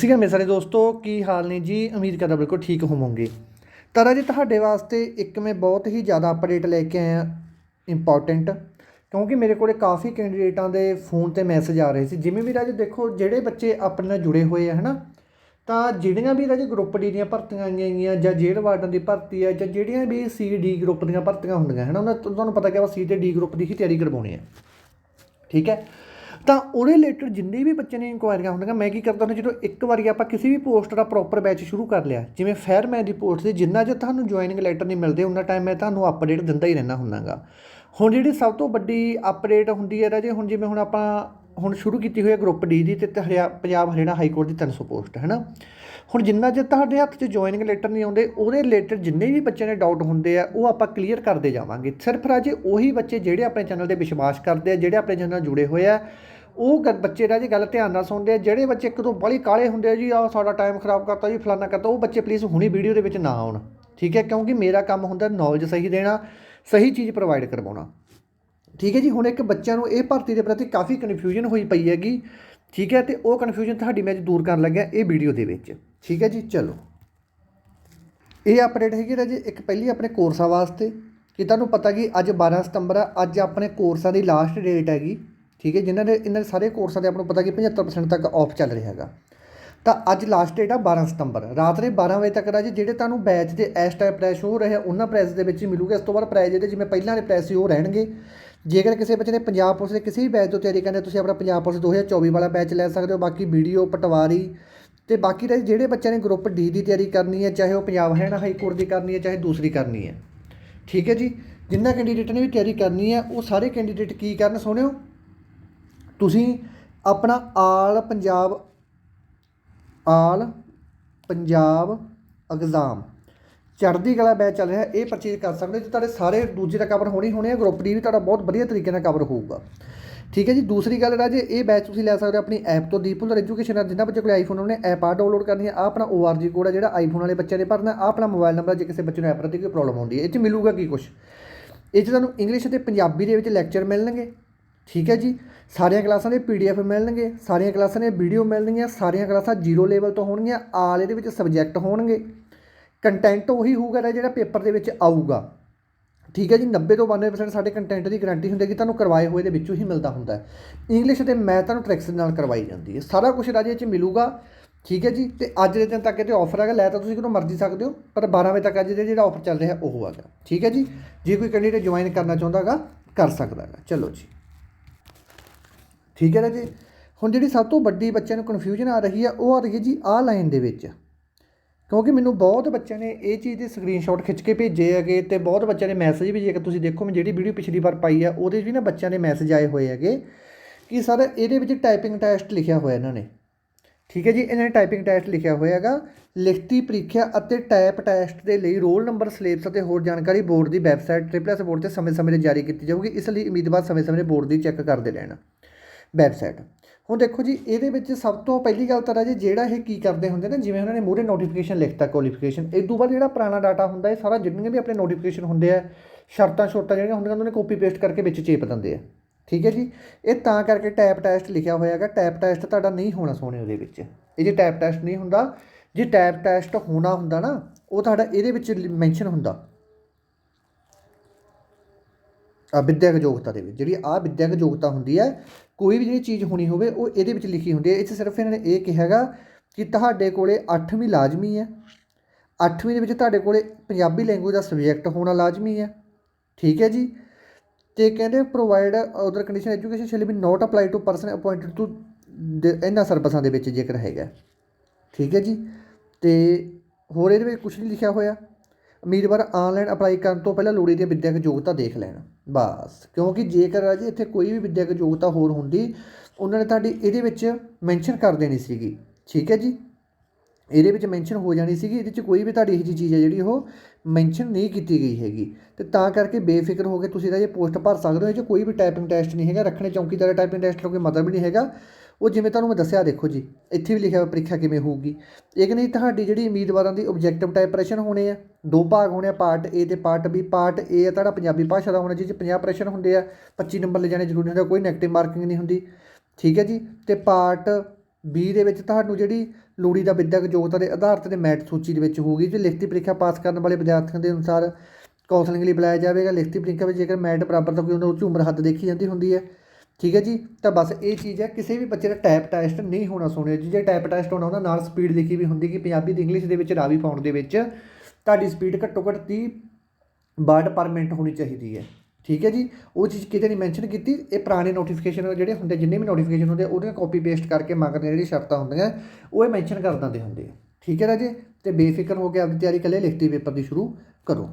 ਸੀਗਾ ਮੇਰੇ ਸਾਰੇ ਦੋਸਤੋ, ਕੀ ਹਾਲ ਨੇ ਜੀ? ਉਮੀਦ ਕਰਦਾ ਬਿਲਕੁਲ ਠੀਕ ਹੋਵੋਗੇ। ਤਾਂ ਰਾਜੇ ਤੁਹਾਡੇ ਵਾਸਤੇ ਇੱਕ ਮੈਂ ਬਹੁਤ ਹੀ ਜ਼ਿਆਦਾ ਅਪਡੇਟ ਲੈ ਕੇ ਆਇਆ ਇੰਪੋਰਟੈਂਟ ਕਿਉਂਕਿ ਮੇਰੇ ਕੋਲੇ ਕਾਫੀ ਕੈਂਡੀਡੇਟਾਂ ਦੇ ਫੋਨ ਤੇ ਮੈਸੇਜ ਆ ਰਹੇ ਸੀ। ਜਿਵੇਂ ਵੀ ਰਾਜੇ ਦੇਖੋ, ਜਿਹੜੇ ਬੱਚੇ ਆਪਣੇ ਨਾਲ ਜੁੜੇ ਹੋਏ ਆ, ਹਨਾ? ਤਾਂ ਜਿਹੜੀਆਂ ਵੀ ਰਾਜੇ ਗਰੁੱਪ ਡੀ ਦੀਆਂ ਭਰਤੀਆਂ ਆਈਆਂ ਗਈਆਂ, ਜਾਂ ਜੇਲ੍ਹ ਵਾਰਡਾਂ ਦੀ ਭਰਤੀ ਹੈ ਜਾਂ ਜਿਹੜੀਆਂ ਵੀ ਸੀ ਡੀ ਗਰੁੱਪ ਦੀਆਂ ਭਰਤੀਆਂ ਹੁੰਦੀਆਂ, ਹਨਾ? ਉਹਨਾਂ ਤੁਹਾਨੂੰ ਪਤਾ ਕਿ ਆਪਾਂ ਸੀ ਤੇ ਡੀ ਗਰੁੱਪ ਦੀ ਹੀ ਤਿਆਰੀ ਕਰਵਾਉਣੀ ਹੈ ਠੀਕ ਹੈ? ਤਾਂ ਉਹਦੇ ਰਿਲੇਟਡ ਜਿੰਨੇ ਵੀ ਬੱਚੇ ਨੇ ਇਨਕੁਆਇਰੀਆਂ ਹੁੰਦੀਆਂ, ਮੈਂ ਕੀ ਕਰਦਾ ਹੁੰਦਾ, ਜਦੋਂ ਇੱਕ ਵਾਰੀ ਆਪਾਂ ਕਿਸੇ ਵੀ ਪੋਸਟ ਦਾ ਪ੍ਰੋਪਰ ਬੈਚ ਸ਼ੁਰੂ ਕਰ ਲਿਆ, ਜਿਵੇਂ ਫਾਇਰਮੈਨ ਦੀ ਪੋਸਟ ਦੀ ਜਿੰਨਾ ਜੇ ਤੁਹਾਨੂੰ ਜੁਆਇਨਿੰਗ ਲੈਟਰ ਨਹੀਂ ਮਿਲਦੇ ਉਹਨਾਂ ਟਾਈਮ ਮੈਂ ਤੁਹਾਨੂੰ ਅਪਡੇਟ ਦਿੰਦਾ ਹੀ ਰਹਿਣਾ ਹੁੰਦਾਗਾ। ਹੁਣ ਜਿਹੜੀ ਸਭ ਤੋਂ ਵੱਡੀ ਅਪਡੇਟ ਹੁੰਦੀ ਹੈ ਰਾਜੇ, ਹੁਣ ਜਿਵੇਂ ਹੁਣ ਆਪਾਂ ਹੁਣ ਸ਼ੁਰੂ ਕੀਤੀ ਹੋਈ ਹੈ ਗਰੁੱਪ ਡੀ ਦੀ ਤੇ ਹਰਿਆ, ਪੰਜਾਬ ਹਰਿਆਣਾ ਹਾਈ ਕੋਰਟ ਦੀ 300 ਪੋਸਟ ਹੈ ਨਾ ਹੁਣ ਜਿੰਨਾ ਜੇ ਤੁਹਾਡੇ ਹੱਥ 'ਚ ਜੁਆਇਨਿੰਗ ਲੈਟਰ ਨਹੀਂ ਆਉਂਦੇ, ਉਹਦੇ ਰਿਲੇਟਡ ਜਿੰਨੇ ਵੀ ਬੱਚੇ ਨੇ ਡਾਊਟ ਹੁੰਦੇ ਆ, ਉਹ ਆਪਾਂ ਕਲੀਅਰ ਕਰਦੇ ਜਾਵਾਂਗੇ। ਸਿਰਫ ਰਾਜੇ ਉਹੀ ਬੱਚੇ ਜਿਹੜੇ ਆਪਣੇ ਚੈਨਲ ਤੇ ਵਿਸ਼ਵਾਸ ਕਰਦੇ ਆ, ਜਿਹੜੇ ਆਪਣੇ ਚੈਨਲ ਨਾਲ ਜੁੜੇ ਹੋਏ ਆ, ਉਹ ਗ- ਬੱਚੇ ਰਾਜੇ ਗੱਲ ਧਿਆਨ ਨਾਲ ਸੁਣਦੇ ਆ, ਜਿਹੜੇ ਬੱਚੇ ਇੱਕ ਤੋਂ ਬੜੀ ਕਾਲੇ ਹੁੰਦੇ ਆ ਜੀ ਆ ਸਾਡਾ ਟਾਈਮ ਖਰਾਬ ਕਰਤਾ ਜੀ, ਫਲਾਨਾ ਕਰਤਾ, ਉਹ ਬੱਚੇ ਪਲੀਜ਼ ਹੁਣੀ ਵੀਡੀਓ ਦੇ ਵਿੱਚ ਨਾ ਆਉਣ। ਠੀਕ ਹੈ? ਕਿਉਂਕਿ ਮੇਰਾ ਕੰਮ ਹੁੰਦਾ ਨੌਲੇਜ ਸਹੀ ਦੇਣਾ, ਸਹੀ ਚੀਜ਼ ਪ੍ਰੋਵਾਈਡ ਕਰਵਾਉਣਾ। ਠੀਕ ਹੈ ਜੀ, ਹੁਣ ਇੱਕ ਬੱਚਿਆਂ ਨੂੰ ਇਹ ਭਰਤੀ ਦੇ ਪ੍ਰਤੀ ਕਾਫੀ ਕਨਫਿਊਜ਼ਨ ਹੋਈ ਪਈ ਹੈਗੀ, ਠੀਕ ਹੈ, ਤੇ ਉਹ ਕਨਫਿਊਜ਼ਨ ਤੁਹਾਡੀ ਮੈਂ ਅੱਜ ਦੂਰ ਕਰਨ ਲੱਗਿਆ ਇਹ ਵੀਡੀਓ ਦੇ ਵਿੱਚ, ਠੀਕ ਹੈ ਜੀ, ਚਲੋ। ਇਹ ਅਪਡੇਟ ਹੈਗੀ ਰਾਜੇ, ਇੱਕ ਪਹਿਲੀ ਆਪਣੇ ਕੋਰਸਾਂ ਵਾਸਤੇ, ਕਿ ਤੁਹਾਨੂੰ ਪਤਾ ਕਿ ਅੱਜ 12 ਸਤੰਬਰ ਆ, ਅੱਜ ਆਪਣੇ ਕੋਰਸਾਂ ਦੀ ਲਾਸਟ ਡੇਟ ਹੈਗੀ, ਠੀਕ ਹੈ, ਜਿਨ੍ਹਾਂ ਦੇ, ਇਹਨਾਂ ਦੇ ਸਾਰੇ ਕੋਰਸਾਂ ਦੇ ਆਪਾਂ ਨੂੰ ਪਤਾ ਕਿ 75% ਤੱਕ ਆਫ ਚੱਲ ਰਿਹਾ ਹੈਗਾ। ਤਾਂ ਅੱਜ ਲਾਸਟ ਡੇਟ ਆ 12 ਸਤੰਬਰ, ਰਾਤ ਦੇ 12 ਵਜੇ ਤੱਕ ਰਾਜੇ, ਜਿਹੜੇ ਤੁਹਾਨੂੰ ਬੈਚ ਦੇ ਇਸ ਟਾਈਮ ਪ੍ਰੈਸ ਹੋ ਰਹੇ ਆ, ਉਹਨਾਂ ਪ੍ਰੈਸ ਦੇ ਵਿੱਚ ਹੀ ਮਿਲੂਗਾ, ਇਸ ਤੋਂ ਬਾਅਦ ਪ੍ਰਾਈਸ ਜਿਹੜੇ ਜਿਵੇਂ ਪਹਿਲਾਂ ਦੇ ਪ੍ਰੈਸ ਸੀ ਉਹ ਰਹਿਣਗੇ। ਜੇਕਰ ਕਿਸੇ ਬੱਚੇ ਨੇ ਪੰਜਾਬ ਪੁਲਿਸ ਦੇ ਕਿਸੇ ਵੀ ਬੈਚ ਤੋਂ ਤਿਆਰੀ ਕਰਨੀ ਹੈ, ਤੁਸੀਂ ਆਪਣਾ ਪੰਜਾਬ ਪੁਲਿਸ 2024 ਵਾਲਾ ਬੈਚ ਲੈ ਸਕਦੇ ਹੋ, ਬਾਕੀ ਵੀਡੀਓ, ਪਟਵਾਰੀ ਤੇ ਬਾਕੀ ਰਾਜੇ ਜਿਹੜੇ ਬੱਚਿਆਂ ਨੇ ਗਰੁੱਪ ਡੀ ਦੀ ਤਿਆਰੀ ਕਰਨੀ ਹੈ, ਚਾਹੇ ਉਹ ਪੰਜਾਬ ਹਰਿਆਣਾ ਹਾਈ ਕੋਰਟ ਦੀ ਕਰਨੀ ਹੈ, ਚਾਹੇ ਦੂਸਰੀ ਕਰਨੀ ਹੈ। ਠੀਕ ਹੈ ਜੀ? ਜਿੰਨਾ ਕੈਂਡੀਡੇਟ ਨੇ ਵੀ ਤਿਆਰੀ ਕਰਨੀ ਹੈ, ਉਹ ਸਾਰੇ ਕੈਂਡੀਡੇਟ ਕੀ ਕਰਨ ਸੁਣਿਓ ਤੁਸੀਂ ਆਪਣਾ all Punjab all Punjab exam Chardi Kala batch ਚੱਲ ਰਿਹਾ, ਇਹ ਪਰਚੇਜ ਕਰ ਸਕਦੇ ਹੋ। ਜੇ ਤੁਹਾਡੇ ਸਾਰੇ ਦੂਜੇ ਦਾ ਕਵਰ ਹੋਣੀ ਹੋਣੇ ਆ ਗਰੁੱਪ ਡੀ ਵੀ ਤੁਹਾਡਾ ਬਹੁਤ ਵਧੀਆ ਤਰੀਕੇ ਨਾਲ ਕਵਰ ਹੋਊਗਾ। ਠੀਕ ਹੈ ਜੀ, ਦੂਸਰੀ ਗੱਲ ਰਾਜੇ ਇਹ ਬੈਚ ਤੁਸੀਂ ਲੈ ਸਕਦੇ ਹੋ ਆਪਣੀ ਐਪ ਤੋਂ ਦੀਪੂਲਰ ਐਜੂਕੇਸ਼ਨ ਆ ਜਿਨ੍ਹਾਂ ਬੱਚੇ ਕੋਲ ਆਈਫੋਨ ਉਹਨੇ ਐਪ ਆ ਡਾਊਨਲੋਡ ਕਰਨੀ ਹੈ ਆ ਆਪਣਾ ORG ਕੋਡ ਹੈ ਜਿਹੜਾ ਆਈਫੋਨ ਵਾਲੇ ਬੱਚਿਆਂ ਨੇ ਭਰਨਾ ਆ ਆਪਣਾ ਮੋਬਾਈਲ ਨੰਬਰ ਜੇ ਕਿਸੇ ਬੱਚੇ ਨੂੰ ਐਪ ਪ੍ਰਤੀ ਕੋਈ ਪ੍ਰੋਬਲਮ ਆਉਂਦੀ ਹੈ, ਇਹ 'ਚ ਮਿਲੂਗਾ ਕੀ ਕੁਛ? ਇਹ 'ਚ ਤੁਹਾਨੂੰ ਇੰਗਲਿਸ਼ ਅਤੇ ਪੰਜਾਬੀ ਦੇ ਵਿੱਚ ਲੈਕਚਰ ਮਿਲਣਗੇ। ਠੀਕ ਹੈ ਜੀ, ਸਾਰੀਆਂ ਕਲਾਸਾਂ ਦੇ ਪੀਡੀਐਫ ਮਿਲਣਗੇ, ਸਾਰੀਆਂ ਕਲਾਸਾਂ ਦੇ ਵੀਡੀਓ ਮਿਲਣਗੀਆਂ, ਸਾਰੀਆਂ ਕਲਾਸਾਂ ਜ਼ੀਰੋ ਲੈਵਲ ਤੋਂ ਹੋਣਗੀਆਂ ਆਲ ਇਹਦੇ ਵਿੱਚ ਸਬਜੈਕਟ ਹੋਣਗੇ। ਕੰਟੈਂਟ ਉਹੀ ਹੋਊਗਾ ਨਾ ਜਿਹੜਾ ਪੇਪਰ ਦੇ ਵਿੱਚ ਆਊਗਾ। ਠੀਕ ਹੈ ਜੀ 90 ਤੋਂ 92% ਸਾਡੇ ਕੰਟੈਂਟ ਦੀ ਗਾਰੰਟੀ ਹੁੰਦੀ ਹੈ ਕਿ ਤੁਹਾਨੂੰ ਕਰਵਾਏ ਹੋਏ ਦੇ ਵਿੱਚੋਂ ਹੀ ਮਿਲਦਾ ਹੁੰਦਾ ਹੈ। ਇੰਗਲਿਸ਼ ਅਤੇ ਮੈਥ ਤੁਹਾਨੂੰ ਟ੍ਰਿਕਸ ਨਾਲ ਕਰਵਾਈ ਜਾਂਦੀ ਹੈ। ਸਾਰਾ ਕੁਝ ਰਾਜੇ 'ਚ ਮਿਲੂਗਾ। ਠੀਕ ਹੈ ਜੀ, ਤੇ ਅੱਜ ਦੇ ਦਿਨ ਤੱਕ ਇਹਦੇ ਆਫਰ ਹੈਗਾ। ਲੈ ਤਾਂ ਤੁਸੀਂ ਕਿਦੋਂ ਮਰਜ਼ੀ ਸਕਦੇ ਹੋ, ਪਰ 12 ਵਜੇ ਤੱਕ ਅੱਜ ਦੇ ਜਿਹੜਾ ਆਫਰ ਚੱਲ ਰਿਹਾ, ਉਹ ਹੈਗਾ। ਠੀਕ ਹੈ ਜੀ, ਜੇ ਕੋਈ ਕੈਂਡੀਡੇਟ ਜੁਆਇਨ ਕਰਨਾ ਚਾਹੁੰਦਾ ਹੈਗਾ, ਕਰ ਸਕਦਾ ਹੈਗਾ। ਚਲੋ ਜੀ। ਠੀਕ ਹੈ ਨਾ ਜੀ ਹੁਣ ਜਿਹੜੀ ਸਭ ਤੋਂ ਵੱਡੀ ਬੱਚਿਆਂ ਨੂੰ ਕਨਫਿਊਜ਼ਨ ਆ ਰਹੀ ਹੈ, ਉਹ ਆ ਰਹੀ ਹੈ ਜੀ ਆਹ ਲਾਈਨ ਦੇ ਵਿੱਚ। ਕਿਉਂਕਿ ਮੈਨੂੰ ਬਹੁਤ ਬੱਚਿਆਂ ਨੇ ਇਹ ਚੀਜ਼ ਦੇ ਸਕਰੀਨਸ਼ਾਟ ਖਿੱਚ ਕੇ ਭੇਜੇ ਹੈਗੇ ਤੇ ਬਹੁਤ ਬੱਚਿਆਂ ਨੇ ਮੈਸੇਜ ਵੀ ਜੇਕਰ ਤੁਸੀਂ ਦੇਖੋ ਮੈਂ ਜਿਹੜੀ ਵੀਡੀਓ ਪਿਛਲੀ ਵਾਰ ਪਾਈ ਆ, ਉਹਦੇ 'ਚ ਵੀ ਨਾ ਬੱਚਿਆਂ ਦੇ ਮੈਸੇਜ ਆਏ ਹੋਏ ਹੈਗੇ ਕਿ ਸਰ ਇਹਦੇ ਵਿੱਚ ਟਾਈਪਿੰਗ ਟੈਸਟ ਲਿਖਿਆ ਹੋਇਆ ਇਹਨਾਂ ਨੇ। ਠੀਕ ਹੈ ਜੀ, ਇਹਨਾਂ ਨੇ ਟਾਈਪਿੰਗ ਟੈਸਟ ਲਿਖਿਆ ਹੋਇਆ ਹੈਗਾ, ਲਿਖਤੀ ਪ੍ਰੀਖਿਆ ਅਤੇ ਟਾਈਪ ਟੈਸਟ ਦੇ ਲਈ ਰੋਲ ਨੰਬਰ ਸਿਲੇਬਸ ਅਤੇ ਹੋਰ ਜਾਣਕਾਰੀ ਬੋਰਡ ਦੀ ਵੈਬਸਾਈਟ ਟ੍ਰਿਪਲਸ ਬੋਰਡ ਤੇ ਸਮੇਂ-ਸਮੇਂ ਤੇ ਜਾਰੀ ਕੀਤੀ ਜਾਊਗੀ, ਇਸ ਲਈ ਉਮੀਦਵਾਰ ਸਮੇਂ-ਸਮੇਂ ਬੋਰਡ ਦੀ ਚੈੱਕ ਕਰਦੇ ਰਹਿਣ। ਵੈਬਸਾਈਟ ਹੁਣ ਦੇਖੋ ਜੀ, ਇਹਦੇ ਵਿੱਚ ਸਭ ਤੋਂ ਪਹਿਲੀ ਗੱਲ ਤਾਂ ਜੀ ਜਿਹੜਾ ਇਹ ਕੀ ਕਰਦੇ ਹੁੰਦੇ ਨੇ, ਜਿਵੇਂ ਉਹਨਾਂ ਨੇ ਮੂਹਰੇ ਨੋਟੀਫਿਕੇਸ਼ਨ ਲਿਖਤਾ ਕੁਆਲੀਫਿਕੇਸ਼ਨ ਇਹ ਤੋਂ ਬਾਅਦ ਜਿਹੜਾ ਪੁਰਾਣਾ ਡਾਟਾ ਹੁੰਦਾ, ਇਹ ਸਾਰਾ ਜਿੰਨੀਆਂ ਵੀ ਆਪਣੇ ਨੋਟੀਫਿਕੇਸ਼ਨ ਹੁੰਦੇ ਆ, ਸ਼ਰਤਾਂ ਸ਼ੋਰਤਾਂ ਜਿਹੜੀਆਂ ਹੁੰਦੀਆਂ, ਉਹਨਾਂ ਨੇ ਕਾਪੀ ਪੇਸਟ ਕਰਕੇ ਵਿੱਚ ਚੇਪ ਦਿੰਦੇ ਆ। ਠੀਕ ਹੈ ਜੀ? ਇਹ ਤਾਂ ਕਰਕੇ ਟੈਪ ਟੈਸਟ ਲਿਖਿਆ ਹੋਇਆ ਹੈਗਾ ਟੈਪ ਟੈਸਟ ਤੁਹਾਡਾ ਨਹੀਂ ਹੋਣਾ ਸੋਹਣੇ ਉਹਦੇ ਵਿੱਚ। ਇਹ ਜੇ ਟੈਪ ਟੈਸਟ ਨਹੀਂ ਹੁੰਦਾ, ਜੇ ਟੈਪ ਟੈਸਟ ਹੋਣਾ ਹੁੰਦਾ ਨਾ, ਉਹ ਤੁਹਾਡਾ ਇਹਦੇ ਵਿੱਚ ਮੈਂਸ਼ਨ ਹੁੰਦਾ ਆ ਵਿੱਦਿਅਕ ਯੋਗਤਾ ਦੇ ਵਿੱਚ। ਜਿਹੜੀ ਆ ਵਿੱਦਿਅਕ ਯੋਗਤਾ ਹੁੰਦੀ ਹੈ, ਕੋਈ ਵੀ ਜਿਹੜੀ ਚੀਜ਼ ਹੋਣੀ ਹੋਵੇ, ਉਹ ਇਹਦੇ ਵਿੱਚ ਲਿਖੀ ਹੁੰਦੀ ਹੈ। ਇਹ 'ਚ ਸਿਰਫ ਇਹਨਾਂ ਨੇ ਇਹ ਕਿਹਾ ਹੈਗਾ ਕਿ ਤੁਹਾਡੇ ਕੋਲੇ 8ਵੀਂ ਲਾਜ਼ਮੀ ਹੈ। 8ਵੀਂ ਦੇ ਵਿੱਚ ਤੁਹਾਡੇ ਕੋਲੇ ਪੰਜਾਬੀ ਲੈਂਗੁਏਜ ਦਾ ਸਬਜੈਕਟ ਹੋਣਾ ਲਾਜ਼ਮੀ ਹੈ। ਠੀਕ ਹੈ ਜੀ? ਤੇ ਕਹਿੰਦੇ provide other condition education shall be not apply to person appointed to ਇਹਨਾਂ ਸਰਵਿਸਾਂ ਦੇ ਵਿੱਚ ਜੇਕਰ ਹੈਗਾ। ਠੀਕ ਹੈ ਜੀ? ਤੇ ਹੋਰ ਇਹਦੇ ਵਿੱਚ ਕੁਝ ਨਹੀਂ ਲਿਖਿਆ ਹੋਇਆ। ਉਮੀਦਵਾਰ ਆਨਲਾਈਨ ਅਪਲਾਈ ਕਰਨ ਤੋਂ ਪਹਿਲਾਂ ਲੋੜੀਂਦੀ ਵਿਦਿਅਕ ਯੋਗਤਾ ਦੇਖ ਲੈਣ। ਬਸ, ਕਿਉਂਕਿ ਜੇਕਰ ਰਾਜੇ ਇੱਥੇ ਕੋਈ ਵੀ ਵਿਦਿਅਕ ਯੋਗਤਾ ਹੋਰ ਹੁੰਦੀ, ਉਹਨਾਂ ਨੇ ਤੁਹਾਡੀ ਇਹਦੇ ਵਿੱਚ ਮੈਂਸ਼ਨ ਕਰ ਦੇਣੀ ਸੀਗੀ। ਠੀਕ ਹੈ ਜੀ? ਇਹਦੇ ਵਿੱਚ ਮੈਂਸ਼ਨ ਹੋ ਜਾਣੀ ਸੀਗੀ, ਇਹਦੇ 'ਚ ਕੋਈ ਵੀ ਤੁਹਾਡੀ ਇਹੋ ਜਿਹੀ ਚੀਜ਼ ਹੈ ਜਿਹੜੀ ਉਹ ਮੈਂਸ਼ਨ ਨਹੀਂ ਕੀਤੀ ਗਈ ਹੈਗੀ। ਤੇ ਤਾਂ ਕਰਕੇ ਬੇਫਿਕਰ ਹੋ ਕੇ ਤੁਸੀਂ ਇਹਦਾ ਇਹ ਪੋਸਟ ਭਰ ਸਕਦੇ ਹੋ, ਇਹ 'ਚ ਕੋਈ ਵੀ ਟਾਈਪਿੰਗ ਟੈਸਟ ਨਹੀਂ ਹੈਗਾ, ਰੱਖਣੇ ਚੌਂਕੀਦਾਰ ਦਾ ਟਾਈਪਿੰਗ ਟੈਸਟ ਦਾ ਕੋਈ ਮਤਲਬ ਵੀ ਨਹੀਂ ਹੈਗਾ। ਉਹ ਜਿਵੇਂ ਤੁਹਾਨੂੰ ਮੈਂ ਦੱਸਿਆ, ਦੇਖੋ ਜੀ, ਇੱਥੇ ਵੀ ਲਿਖਿਆ ਹੋਇਆ ਪ੍ਰੀਖਿਆ ਕਿਵੇਂ ਹੋਊਗੀ। ਇਹ ਨਹੀਂ, ਤੁਹਾਡੀ ਜਿਹੜੀ ਉਮੀਦਵਾਰਾਂ ਦੀ ਆਬਜੈਕਟਿਵ ਟਾਈਪ ਪ੍ਰਸ਼ਨ ਹੋਣੇ ਆ ਦੋ ਭਾਗ ਹੋਣੇ ਆ, ਪਾਰਟ ਏ ਤੇ ਪਾਰਟ ਬੀ ਪਾਰਟ ਏ ਆ, ਤੁਹਾਡਾ ਪੰਜਾਬੀ ਭਾਸ਼ਾ ਦਾ ਹੋਣਾ ਜਿਹਦੇ 'ਚ 50 ਪ੍ਰਸ਼ਨ ਹੁੰਦੇ ਆ 25 ਨੰਬਰ ਲੈ ਜਾਣੇ, ਜ਼ਰੂਰੀ ਹੁੰਦਾ ਕੋਈ ਨੈਗੇਟਿਵ ਮਾਰਕਿੰਗ ਨਹੀਂ ਹੁੰਦੀ। ਠੀਕ ਹੈ ਜੀ? ਤੇ ਪਾਰਟ ਬੀ ਦੇ ਵਿੱਚ ਤੁਹਾਨੂੰ ਜਿਹੜੀ ਲੋੜੀ ਦਾ ਵਿਦਿਅਕ ਯੋਗਤਾ ਦੇ ਆਧਾਰ ਤੇ ਮੈਟ ਸੂਚੀ ਦੇ ਵਿੱਚ ਹੋਊਗੀ, ਜੇ ਲਿਖਤੀ ਪ੍ਰੀਖਿਆ ਪਾਸ ਕਰਨ ਵਾਲੇ ਵਿਦਿਆਰਥੀਆਂ ਦੇ ਅਨੁਸਾਰ ਕਾਉਂਸਲਿੰਗ ਲਈ ਬੁਲਾਇਆ ਜਾਵੇਗਾ। ਲਿਖਤੀ ਪ੍ਰੀਖਿਆ ਵਿੱਚ ਜੇਕਰ ਮੈਟ ਬਰਾਬਰ ਤਾਂ ਕੋਈ ਉਹਨਾਂ ਉਹ 'ਚ ਉਮਰ ਹੱਦ ਦੇਖੀ ਜਾਂਦੀ ਹੁੰਦੀ ਹੈ। ਠੀਕ ਹੈ ਜੀ? ਤਾਂ ਬਸ ਇਹ ਚੀਜ਼ ਹੈ, ਕਿਸੇ ਵੀ ਬੱਚੇ ਦਾ ਟਾਈਪ ਟੈਸਟ ਨਹੀਂ ਹੋਣਾ ਸੁਣਿਆ ਜੀ। ਜੇ ਟਾਈਪ ਟੈਸਟ ਹੋਣਾ, ਉਹਨਾਂ ਨਾਲ ਸਪੀਡ ਲਿਖੀ ਵੀ ਹੁੰਦੀ ਕਿ ਪੰਜਾਬੀ ਤੇ ਇੰਗਲਿਸ਼ ਦੇ ਵਿੱਚ ਰਾਵੀ ਫਾਉਣ ਦੇ ਵਿੱਚ ਤੁਹਾਡੀ ਸਪੀਡ ਘੱਟੋ ਘੱਟ 30 ਵਰਡ ਪਰ ਮਿੰਟ ਹੋਣੀ ਚਾਹੀਦੀ ਹੈ। ਠੀਕ ਹੈ ਜੀ? ਉਹ ਚੀਜ਼ ਕਿਤੇ ਨਹੀਂ ਮੈਂਸ਼ਨ ਕੀਤੀ। ਇਹ ਪੁਰਾਣੇ ਨੋਟੀਫਿਕੇਸ਼ਨ ਜਿਹੜੇ ਹੁੰਦੇ ਜਿੰਨੇ ਵੀ ਨੋਟੀਫਿਕੇਸ਼ਨ ਹੁੰਦੇ ਆ, ਉਹਦੀਆਂ ਕਾਪੀ ਪੇਸਟ ਕਰਕੇ ਮਗਰ ਦੀਆਂ ਜਿਹੜੀਆਂ ਸ਼ਰਤਾਂ ਹੁੰਦੀਆਂ ਉਹ ਇਹ ਮੈਂਸ਼ਨ ਕਰ ਦਿੰਦੇ ਹੁੰਦੇ ਠੀਕ ਹੈ ਰਾਜੇ? ਤੇ ਬੇਫਿਕਰ ਹੋ ਕੇ ਆਪਦੀ ਤਿਆਰੀ ਕੱਲੇ ਲਿਖਤੀ ਪੇਪਰ ਦੀ ਸ਼ੁਰੂ ਕਰੋ।